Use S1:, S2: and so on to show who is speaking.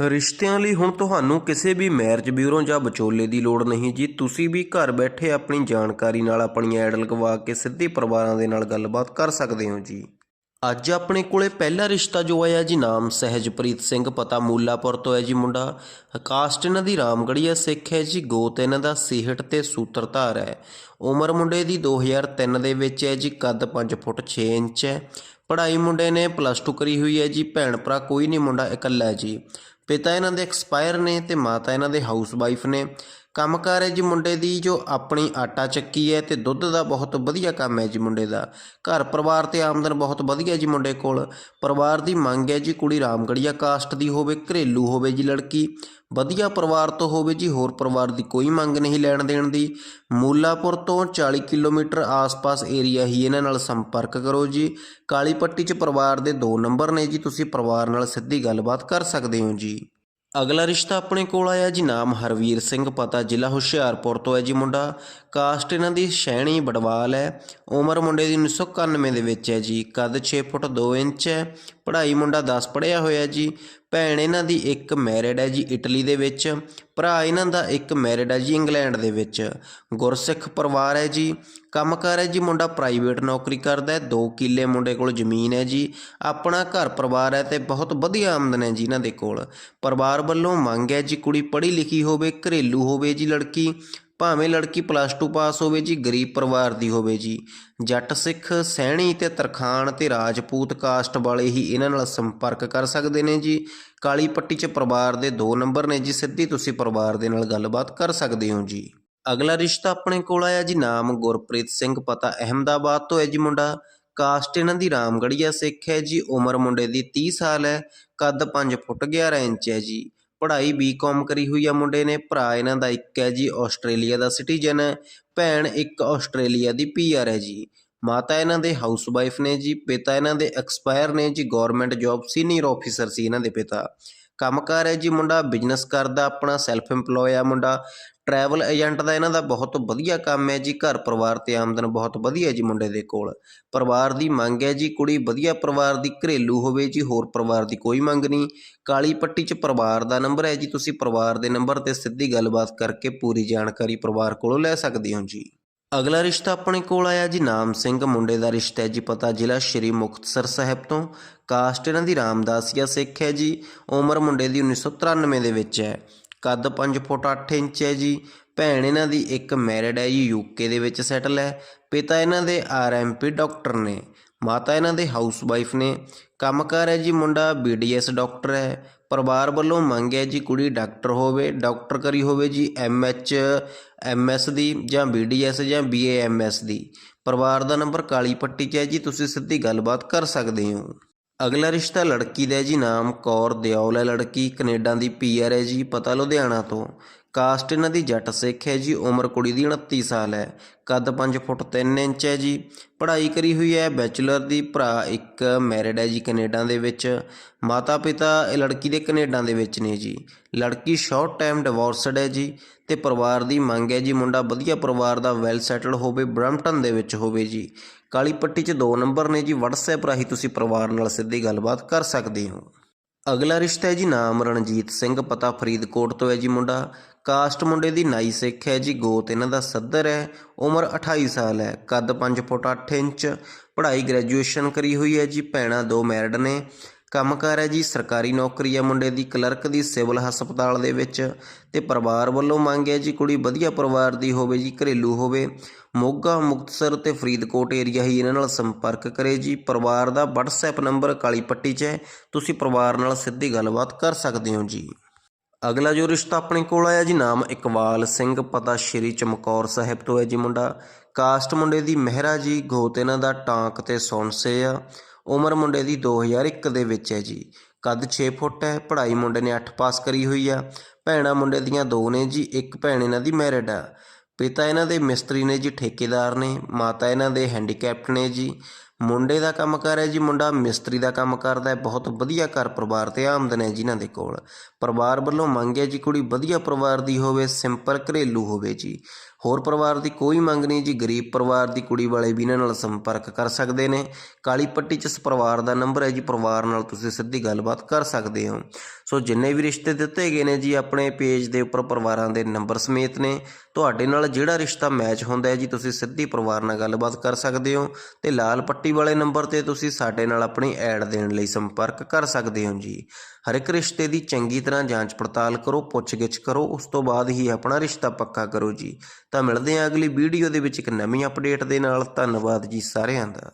S1: ਰਿਸ਼ਤਿਆਂ ਲਈ ਹੁਣ ਤੁਹਾਨੂੰ ਕਿਸੇ ਵੀ ਮੈਰਿਜ ਬਿਊਰੋ ਜਾਂ ਵਿਚੋਲੇ ਦੀ ਲੋੜ ਨਹੀਂ ਜੀ। ਤੁਸੀਂ ਵੀ ਘਰ ਬੈਠੇ ਆਪਣੀ ਜਾਣਕਾਰੀ ਨਾਲ ਆਪਣੀ ਐਡ ਲਗਵਾ ਕੇ ਸਿੱਧੇ ਪਰਿਵਾਰਾਂ ਦੇ ਨਾਲ ਗੱਲਬਾਤ ਕਰ ਸਕਦੇ ਹੋ ਜੀ। ਅੱਜ ਆਪਣੇ ਕੋਲੇ ਪਹਿਲਾ ਰਿਸ਼ਤਾ ਜੋ ਆਇਆ ਜੀ, ਨਾਮ ਸਹਿਜਪ੍ਰੀਤ ਸਿੰਘ, ਪਤਾ ਮੂਲਾਪੁਰ ਤੋਂ ਹੈ ਜੀ ਮੁੰਡਾ। ਕਾਸਟ ਇਹਨਾਂ ਦੀ ਰਾਮਗੜੀਆ ਸਿੱਖ ਹੈ ਜੀ, ਗੋਤ ਇਹਨਾਂ ਦਾ ਸੀਹਟ ਤੇ ਸੂਤਰਧਾਰ ਹੈ। ਉਮਰ ਮੁੰਡੇ ਦੀ 2003 ਦੇ ਵਿੱਚ ਹੈ ਜੀ, ਕੱਦ 5 ਫੁੱਟ 6 ਇੰਚ ਹੈ। ਪੜ੍ਹਾਈ ਮੁੰਡੇ ਨੇ ਪਲੱਸ 2 ਕਰੀ ਹੋਈ ਹੈ ਜੀ, ਭੈਣ ਭਰਾ ਕੋਈ ਨਹੀਂ ਮੁੰਡਾ ਇਕੱਲਾ ਹੈ ਜੀ। ਪਿਤਾ ਇਹਨਾਂ ਦੇ ਐਕਸਪਾਇਰ ਨੇ ਤੇ ਮਾਤਾ ਇਹਨਾਂ ਦੇ ਹਾਊਸ ਵਾਈਫ ਨੇ। ਕੰਮਕਾਰ ਹੈ ਜੀ ਮੁੰਡੇ ਦੀ, ਜੋ ਆਪਣੀ ਆਟਾ ਚੱਕੀ ਹੈ ਤੇ ਦੁੱਧ ਦਾ ਬਹੁਤ ਵਧੀਆ ਕੰਮ ਹੈ ਜੀ ਮੁੰਡੇ ਦਾ। ਘਰ ਪਰਿਵਾਰ ਤੇ ਆਮਦਨ ਬਹੁਤ ਵਧੀਆ ਜੀ ਮੁੰਡੇ ਕੋਲ। ਪਰਿਵਾਰ ਦੀ ਮੰਗ ਹੈ ਜੀ ਕੁੜੀ ਰਾਮਗੜੀਆ ਕਾਸਟ ਦੀ ਹੋਵੇ, ਘਰੇਲੂ ਹੋਵੇ ਜੀ ਲੜਕੀ। ਵਧੀਆ ਪਰਿਵਾਰ ਤੋਂ ਹੋਵੇ ਜੀ, ਹੋਰ ਪਰਿਵਾਰ ਦੀ ਕੋਈ ਮੰਗ ਨਹੀਂ ਲੈਣ ਦੇਣ ਦੀ। ਮੂਲਾਪੁਰ ਤੋਂ 40 ਕਿਲੋਮੀਟਰ ਆਸ-ਪਾਸ ਏਰੀਆ ਹੀ ਇਹਨਾਂ ਨਾਲ ਸੰਪਰਕ ਕਰੋ ਜੀ। ਕਾਲੀ ਪੱਟੀ 'ਚ ਪਰਿਵਾਰ ਦੇ ਦੋ ਨੰਬਰ ਨੇ ਜੀ, ਤੁਸੀਂ ਪਰਿਵਾਰ ਨਾਲ ਸਿੱਧੀ ਗੱਲਬਾਤ ਕਰ ਸਕਦੇ ਹੋ ਜੀ। ਅਗਲਾ ਰਿਸ਼ਤਾ ਆਪਣੇ ਕੋਲ ਆਇਆ ਜੀ, ਨਾਮ ਹਰਵੀਰ ਸਿੰਘ, ਪਤਾ ਜ਼ਿਲ੍ਹਾ ਹੁਸ਼ਿਆਰਪੁਰ ਤੋਂ ਹੈ ਜੀ ਮੁੰਡਾ। ਕਾਸਟ ਇਹਨਾਂ ਦੀ ਸ਼ੈਣੀ ਬੜਵਾਲ ਹੈ। ਉਮਰ ਮੁੰਡੇ ਦੀ 1991 ਦੇ ਵਿੱਚ ਹੈ ਜੀ। ਕੱਦ 6 ਫੁੱਟ 2 ਇੰਚ ਹੈ। ਪੜ੍ਹਾਈ ਮੁੰਡਾ 10 ਪੜ੍ਹਿਆ ਹੋਇਆ ਜੀ, ਭੈਣ ਇਹਨਾਂ ਦੀ ਇੱਕ ਮੈਰਿਡ ਹੈ ਜੀ ਇਟਲੀ ਦੇ ਵਿੱਚ, ਭਰਾ ਇਹਨਾਂ ਦਾ ਇੱਕ ਮੈਰਿਡ ਹੈ ਜੀ ਇੰਗਲੈਂਡ ਦੇ ਵਿੱਚ। ਗੁਰਸਿੱਖ ਪਰਿਵਾਰ ਹੈ ਜੀ, ਕੰਮਕਾਰ ਹੈ ਜੀ ਮੁੰਡਾ ਪ੍ਰਾਈਵੇਟ ਨੌਕਰੀ ਕਰਦਾ ਹੈ 2 ਕਿੱਲੇ ਮੁੰਡੇ ਕੋਲ ਜ਼ਮੀਨ ਹੈ ਜੀ, ਆਪਣਾ ਘਰ ਪਰਿਵਾਰ ਹੈ ਤੇ ਬਹੁਤ ਵਧੀਆ ਆਮਦਨ ਹੈ ਜੀ ਇਹਨਾਂ ਦੇ ਕੋਲ। ਪਰਿਵਾਰ ਵੱਲੋਂ ਮੰਗ ਹੈ ਜੀ ਕੁੜੀ ਪੜ੍ਹੀ ਲਿਖੀ ਹੋਵੇ, ਘਰੇਲੂ ਹੋਵੇ ਜੀ ਲੜਕੀ ਭਾਵੇਂ ਲੜਕੀ ਪਲੱਸ 2 ਪਾਸ ਹੋਵੇ ਜੀ, ਗਰੀਬ ਪਰਿਵਾਰ ਦੀ ਹੋਵੇ ਜੀ। ਜੱਟ ਸਿੱਖ ਸਹਿਣੀ ਤੇ ਤਰਖਾਣ ਤੇ ਰਾਜਪੂਤ ਕਾਸਟ ਵਾਲੇ ਹੀ ਇਹਨਾਂ ਨਾਲ ਸੰਪਰਕ ਕਰ ਸਕਦੇ ਨੇ ਜੀ। ਕਾਲੀ ਪੱਟੀ 'ਚ ਪਰਿਵਾਰ ਦੇ ਦੋ ਨੰਬਰ ਨੇ ਜੀ, ਸਿੱਧੀ ਤੁਸੀਂ ਪਰਿਵਾਰ ਦੇ ਨਾਲ ਗੱਲਬਾਤ ਕਰ ਸਕਦੇ ਹੋ ਜੀ। ਅਗਲਾ ਰਿਸ਼ਤਾ ਆਪਣੇ ਕੋਲ ਆਇਆ ਜੀ, ਨਾਮ ਗੁਰਪ੍ਰੀਤ ਸਿੰਘ, ਪਤਾ ਅਹਿਮਦਾਬਾਦ ਤੋਂ ਹੈ ਜੀ ਮੁੰਡਾ। ਕਾਸਟ ਇਹਨਾਂ ਦੀ ਰਾਮਗੜੀਆ ਸਿੱਖ ਹੈ ਜੀ, ਉਮਰ ਮੁੰਡੇ ਦੀ 30 ਸਾਲ ਹੈ, ਕੱਦ 5 ਫੁੱਟ 11 ਇੰਚ ਹੈ ਜੀ। ਪੜ੍ਹਾਈ ਬੀਕਾਮ ਕਰੀ ਹੋਈ ਆ ਮੁੰਡੇ ਨੇ। ਭਰਾ ਇਹਨਾਂ ਦਾ ਇੱਕ ਹੈ ਜੀ, ਆਸਟ੍ਰੇਲੀਆ ਦਾ ਸਿਟੀਜ਼ਨ। ਹੈ ਭੈਣ ਇੱਕ ਆਸਟ੍ਰੇਲੀਆ ਦੀ ਪੀਆਰ ਹੈ ਜੀ। ਮਾਤਾ ਇਹਨਾਂ ਦੇ ਹਾਊਸ ਵਾਈਫ ਨੇ ਜੀ, ਪਿਤਾ ਇਹਨਾਂ ਦੇ ਐਕਸਪਾਇਰ ਨੇ ਜੀ ਗਵਰਨਮੈਂਟ ਜੌਬ, ਸੀਨੀਅਰ ਆਫੀਸਰ ਸੀ ਇਹਨਾਂ ਦੇ ਪਿਤਾ। ਕੰਮਕਾਰ ਹੈ ਜੀ ਮੁੰਡਾ, ਬਿਜ਼ਨਸ ਕਰਦਾ, ਆਪਣਾ ਸੈਲਫ EMPLOYE ਆ ਮੁੰਡਾ। ਟਰੈਵਲ ਏਜੰਟ ਦਾ ਇਹਨਾਂ ਦਾ ਬਹੁਤ ਵਧੀਆ ਕੰਮ ਹੈ ਜੀ, ਘਰ ਪਰਿਵਾਰ ਤੇ ਆਮਦਨ ਬਹੁਤ ਵਧੀਆ ਜੀ ਮੁੰਡੇ ਦੇ ਕੋਲ। ਪਰਿਵਾਰ ਦੀ ਮੰਗ ਹੈ ਜੀ, ਕੁੜੀ ਵਧੀਆ ਪਰਿਵਾਰ ਦੀ ਘਰੇਲੂ ਹੋਵੇ ਜੀ, ਹੋਰ ਪਰਿਵਾਰ ਦੀ ਕੋਈ ਮੰਗ ਨਹੀਂ। ਕਾਲੀ ਪੱਟੀ 'ਚ ਪਰਿਵਾਰ ਦਾ ਨੰਬਰ ਹੈ ਜੀ, ਤੁਸੀਂ ਪਰਿਵਾਰ ਦੇ ਨੰਬਰ ਤੇ ਸਿੱਧੀ ਗੱਲਬਾਤ ਕਰਕੇ ਪੂਰੀ ਜਾਣਕਾਰੀ ਪਰਿਵਾਰ ਕੋਲੋਂ ਲੈ ਸਕਦੇ ਹੋ ਜੀ। ਅਗਲਾ ਰਿਸ਼ਤਾ ਆਪਣੇ ਕੋਲ ਆਇਆ ਜੀ, ਨਾਮ ਸਿੰਘ ਮੁੰਡੇ ਦਾ ਰਿਸ਼ਤਾ ਹੈ ਜੀ, ਪਤਾ ਜ਼ਿਲ੍ਹਾ ਸ਼੍ਰੀ ਮੁਕਤਸਰ ਸਾਹਿਬ ਤੋਂ। ਕਾਸਟ ਇਹਨਾਂ ਦੀ ਰਾਮਦਾਸੀਆ ਸਿੱਖ ਹੈ ਜੀ, ਉਮਰ ਮੁੰਡੇ ਦੀ 1993 ਦੇ ਵਿੱਚ ਹੈ। ਕੱਦ 5 ਫੁੱਟ 8 ਇੰਚ ਹੈ ਜੀ। ਭੈਣ ਇਹਨਾਂ ਦੀ ਇੱਕ ਮੈਰਿਡ ਹੈ ਜੀ ਯੂਕੇ ਦੇ ਵਿੱਚ ਸੈਟਲ ਹੈ। ਪਿਤਾ ਇਹਨਾਂ ਦੇ ਆਰਐਮਪੀ ਡਾਕਟਰ ਨੇ। ਮਾਤਾ ਇਹਨਾਂ ਦੇ ਹਾਊਸ ਵਾਈਫ ਨੇ। ਕੰਮਕਾਰ ਹੈ ਜੀ, ਮੁੰਡਾ ਬੀਡੀਐਸ ਡਾਕਟਰ ਹੈ। ਪਰਿਵਾਰ ਵੱਲੋਂ ਮੰਗ ਹੈ ਜੀ, ਕੁੜੀ ਡਾਕਟਰ ਹੋਵੇ ਡਾਕਟਰ ਕਰੀ ਹੋਵੇ ਜੀ ਐਮਐਚ ਐਮਐਸ ਦੀ ਜਾਂ ਬੀਡੀਐਸ ਜਾਂ ਬੀਏਐਮਐਸ ਦੀ। ਪਰਿਵਾਰ ਦਾ ਨੰਬਰ ਕਾਲੀ ਪੱਟੀ 'ਚ ਹੈ ਜੀ, ਤੁਸੀਂ ਸਿੱਧੀ ਗੱਲਬਾਤ ਕਰ ਸਕਦੇ ਹੋ। ਅਗਲਾ ਰਿਸ਼ਤਾ ਲੜਕੀ ਦਾ ਹੈ ਜੀ, ਨਾਮ ਕੌਰ ਦਿਓਲ ਹੈ। ਲੜਕੀ ਕੈਨੇਡਾ ਦੀ ਪੀਆਰ ਹੈ ਜੀ, ਪਤਾ ਲੁਧਿਆਣਾ ਤੋਂ। ਕਾਸਟ ਇਹਨਾਂ ਦੀ ਜੱਟ ਸਿੱਖ ਹੈ ਜੀ, ਉਮਰ ਕੁੜੀ ਦੀ 29 ਸਾਲ ਹੈ। ਕੱਦ 5 ਫੁੱਟ 3 ਇੰਚ ਹੈ ਜੀ। ਪੜ੍ਹਾਈ ਕਰੀ ਹੋਈ ਹੈ, ਬੈਚਲਰ ਦੀ, ਭਰਾ ਇੱਕ ਮੈਰਿਡ ਹੈ ਜੀ ਕੈਨੇਡਾ ਦੇ ਵਿੱਚ। ਮਾਤਾ ਪਿਤਾ ਇਹ ਲੜਕੀ ਦੇ ਕੈਨੇਡਾ ਦੇ ਵਿੱਚ ਨੇ ਜੀ। ਲੜਕੀ ਸ਼ਾਰਟ ਟਾਈਮ ਡਿਵੋਰਸਡ ਹੈ ਜੀ ਤੇ ਪਰਿਵਾਰ ਦੀ ਮੰਗ ਹੈ ਜੀ ਮੁੰਡਾ ਵਧੀਆ ਪਰਿਵਾਰ ਦਾ ਵੈਲ ਸੈਟਲ ਹੋਵੇ, ਬ੍ਰੈਂਪਟਨ ਦੇ ਵਿੱਚ ਹੋਵੇ ਜੀ। ਕਾਲੀ ਪੱਟੀ 'ਚ ਦੋ ਨੰਬਰ ਨੇ ਜੀ, WhatsApp ਰਾਹੀਂ ਤੁਸੀਂ ਪਰਿਵਾਰ ਨਾਲ ਸਿੱਧੀ ਗੱਲਬਾਤ ਕਰ ਸਕਦੇ ਹੋ। ਅਗਲਾ ਰਿਸ਼ਤਾ ਹੈ ਜੀ ਨਾਮ ਰਣਜੀਤ ਸਿੰਘ, ਪਤਾ ਫਰੀਦਕੋਟ ਤੋਂ ਹੈ ਜੀ ਮੁੰਡਾ। ਕਾਸਟ ਮੁੰਡੇ ਦੀ ਨਾਈ ਸਿੱਖ ਹੈ ਜੀ, ਗੋਤ ਇਹਨਾਂ ਦਾ ਸੱਦਰ ਹੈ। ਉਮਰ 28 ਸਾਲ ਹੈ, ਕੱਦ 5 ਫੁੱਟ 8 ਇੰਚ, ਪੜ੍ਹਾਈ ਗ੍ਰੈਜੂਏਸ਼ਨ ਕਰੀ ਹੋਈ ਹੈ ਜੀ, ਭੈਣਾਂ ਦੋ ਮੈਰਿਡ ਨੇ। ਕੰਮਕਾਰ ਹੈ ਜੀ, ਸਰਕਾਰੀ ਨੌਕਰੀ ਹੈ ਮੁੰਡੇ ਦੀ, ਕਲਰਕ ਦੀ, ਸਿਵਲ ਹਸਪਤਾਲ ਦੇ ਵਿੱਚ ਤੇ ਪਰਿਵਾਰ ਵੱਲੋਂ ਮੰਗ ਹੈ ਜੀ, ਕੁੜੀ ਵਧੀਆ ਪਰਿਵਾਰ ਦੀ ਹੋਵੇ ਜੀ, ਘਰੇਲੂ ਹੋਵੇ। ਮੋਗਾ, ਮੁਕਤਸਰ ਤੇ ਫਰੀਦਕੋਟ ਏਰੀਆ ਹੀ ਇਹਨਾਂ ਨਾਲ ਸੰਪਰਕ ਕਰੇ ਜੀ। ਪਰਿਵਾਰ ਦਾ WhatsApp ਨੰਬਰ ਕਾਲੀ ਪੱਟੀ 'ਚ ਹੈ। ਤੁਸੀਂ ਪਰਿਵਾਰ ਨਾਲ ਸਿੱਧੀ ਗੱਲਬਾਤ ਕਰ ਸਕਦੇ ਹੋ ਜੀ। ਅਗਲਾ ਜੋ ਰਿਸ਼ਤਾ ਆਪਣੇ ਕੋਲ ਆਇਆ ਜੀ, ਨਾਮ ਇਕਬਾਲ ਸਿੰਘ, ਪਤਾ ਸ਼੍ਰੀ ਚਮਕੌਰ ਸਾਹਿਬ ਤੋਂ ਹੈ ਜੀ ਮੁੰਡਾ। ਕਾਸਟ ਮੁੰਡੇ ਦੀ ਮਹਿਰਾ ਜੀ, ਗੋਤ ਇਹਨਾਂ ਦਾ ਟਾਂਕ ਤੇ ਸੌਂਸੇ ਆ। ਉਮਰ ਮੁੰਡੇ ਦੀ 2001 ਦੇ ਵਿੱਚ ਹੈ ਜੀ। ਕੱਦ 6 ਫੁੱਟ ਹੈ, ਪੜ੍ਹਾਈ ਮੁੰਡੇ ਨੇ 8 ਪਾਸ ਕਰੀ ਹੋਈ ਆ। ਭੈਣਾਂ ਮੁੰਡੇ ਦੀਆਂ ਦੋ ਨੇ ਜੀ, ਇੱਕ ਭੈਣ ਇਹਨਾਂ ਦੀ ਮੈਰਿਡ ਆ। ਪਿਤਾ ਇਹਨਾਂ ਦੇ ਮਿਸਤਰੀ ਨੇ ਜੀ, ਠੇਕੇਦਾਰ ਨੇ। ਮਾਤਾ ਇਹਨਾਂ ਦੇ ਹੈਂਡੀਕੈਪਟ ਨੇ ਜੀ। ਮੁੰਡੇ ਦਾ ਕੰਮ ਕਰ ਹੈ ਜੀ, ਮੁੰਡਾ ਮਿਸਤਰੀ ਦਾ ਕੰਮ ਕਰਦਾ ਹੈ, ਬਹੁਤ ਵਧੀਆ ਘਰ ਪਰਿਵਾਰ ਤੇ ਆਮਦਨ ਹੈ ਜਿਨ੍ਹਾਂ ਦੇ ਕੋਲ। ਪਰਿਵਾਰ ਵੱਲੋਂ ਮੰਗ ਹੈ ਜੀ, ਕੁੜੀ ਵਧੀਆ ਪਰਿਵਾਰ ਦੀ ਹੋਵੇ, ਸਿੰਪਲ ਘਰੇਲੂ ਹੋਵੇ ਜੀ। ਹੋਰ ਪਰਿਵਾਰ ਦੀ ਕੋਈ ਮੰਗ ਨਹੀਂ ਜੀ, ਗਰੀਬ ਪਰਿਵਾਰ ਦੀ ਕੁੜੀ ਵਾਲੇ ਵੀ ਇਹਨਾਂ ਨਾਲ ਸੰਪਰਕ ਕਰ ਸਕਦੇ ਨੇ। ਕਾਲੀ ਪੱਟੀ 'ਚ ਇਸ ਪਰਿਵਾਰ ਦਾ ਨੰਬਰ ਹੈ ਜੀ, ਪਰਿਵਾਰ ਨਾਲ ਤੁਸੀਂ ਸਿੱਧੀ ਗੱਲਬਾਤ ਕਰ ਸਕਦੇ ਹੋ। ਸੋ ਜਿੰਨੇ ਵੀ ਰਿਸ਼ਤੇ ਦਿੱਤੇ ਗਏ ਨੇ ਜੀ, ਆਪਣੇ ਪੇਜ ਦੇ ਉੱਪਰ ਪਰਿਵਾਰਾਂ ਦੇ ਨੰਬਰ ਸਮੇਤ ਨੇ, ਤੁਹਾਡੇ ਨਾਲ ਜਿਹੜਾ ਰਿਸ਼ਤਾ ਮੈਚ ਹੁੰਦਾ ਹੈ ਜੀ, ਤੁਸੀਂ ਸਿੱਧੀ ਪਰਿਵਾਰ ਨਾਲ ਗੱਲਬਾਤ ਕਰ ਸਕਦੇ ਹੋ ਤੇ ਲਾਲ ਪੱਟੀ ਵਾਲੇ ਨੰਬਰ ਤੇ ਤੁਸੀਂ ਸਾਡੇ ਨਾਲ ਆਪਣੀ ਐਡ ਦੇਣ ਲਈ ਸੰਪਰਕ ਕਰ ਸਕਦੇ ਹੋ ਜੀ। ਹਰ ਇੱਕ ਰਿਸ਼ਤੇ ਦੀ ਚੰਗੀ ਤਰ੍ਹਾਂ ਜਾਂਚ ਪੜਤਾਲ ਕਰੋ, ਪੁੱਛਗਿੱਛ ਕਰੋ, ਉਸ ਤੋਂ ਬਾਅਦ ਹੀ ਆਪਣਾ ਰਿਸ਼ਤਾ ਪੱਕਾ ਕਰੋ ਜੀ। ਤਾਂ ਮਿਲਦੇ ਹਾਂ ਅਗਲੀ ਵੀਡੀਓ ਦੇ ਵਿੱਚ ਇੱਕ ਨਵੀਂ ਅਪਡੇਟ ਦੇ ਨਾਲ। ਧੰਨਵਾਦ ਜੀ ਸਾਰਿਆਂ ਦਾ।